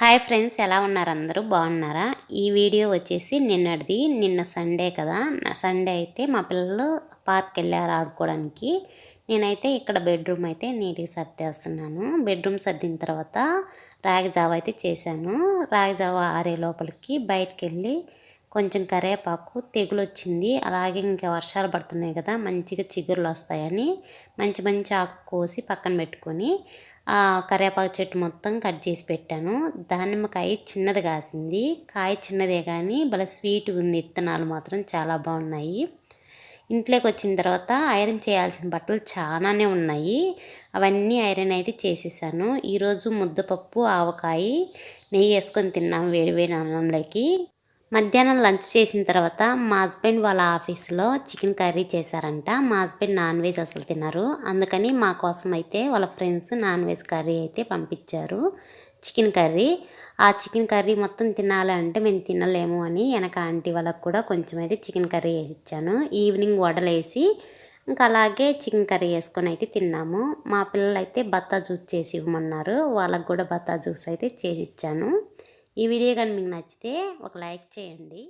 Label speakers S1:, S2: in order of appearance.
S1: Hi friends ఎలా ఉన్నారు అందరూ? బాగున్నారా? ఈ వీడియో వచ్చేసి నిన్నటిది. నిన్న సండే కదా. సండే అయితే మా పిల్లలు పార్క్ వెళ్ళారు ఆడుకోవడానికి. నేనైతే ఇక్కడ బెడ్రూమ్ అయితే నీట్గా సర్దేస్తున్నాను. బెడ్రూమ్ సర్దిన తర్వాత రాగి జావ అయితే చేశాను. రాగి జావ ఆరే లోపలికి బయటకు వెళ్ళి కొంచెం కరివేపాకు తెగులు వచ్చింది అలాగే ఇంకా వర్షాలు పడుతున్నాయి కదా మంచిగా చిగురులు వస్తాయని మంచి మంచి ఆకు కోసి పక్కన పెట్టుకొని కరివేపాకు చెట్టు మొత్తం కట్ చేసి పెట్టాను. దానిమ్మకాయ చిన్నది కాసింది. కాయ చిన్నదే కానీ భలే స్వీట్ ఉంది. ఇత్తనాలు మాత్రం చాలా బాగున్నాయి. ఇంట్లోకి వచ్చిన తర్వాత ఐరన్ చేయాల్సిన బట్టలు చాలానే ఉన్నాయి. అవన్నీ ఐరన్ అయితే చేసేసాను. ఈరోజు ముద్దపప్పు ఆవకాయ నెయ్యి వేసుకొని తిన్నాం వేడివేడి అన్నంలోకి. మధ్యాహ్నం లంచ్ చేసిన తర్వాత మా హస్బెండ్ వాళ్ళ ఆఫీస్లో చికెన్ కర్రీ చేశారంట. మా హస్బెండ్ నాన్ వెజ్ అసలు తినరు. అందుకని మా కోసం అయితే వాళ్ళ ఫ్రెండ్స్ నాన్ వెజ్ కర్రీ అయితే పంపించారు. Chicken curry. ఆ చికెన్ కర్రీ మొత్తం తినాలంటే మేము తినలేము అని వెనక ఆంటీ వాళ్ళకు కూడా కొంచెం అయితే చికెన్ కర్రీ వేసి ఇచ్చాను. ఈవినింగ్ వడలేసి ఇంకా అలాగే చికెన్ కర్రీ వేసుకొని అయితే తిన్నాము. మా పిల్లలు అయితే బత్తా జ్యూస్ చేసి ఇవ్వమన్నారు. వాళ్ళకు కూడా బత్తా జ్యూస్ అయితే చేసి ఇచ్చాను. ఈ వీడియో కానీ మీకు నచ్చితే ఒక లైక్ చేయండి.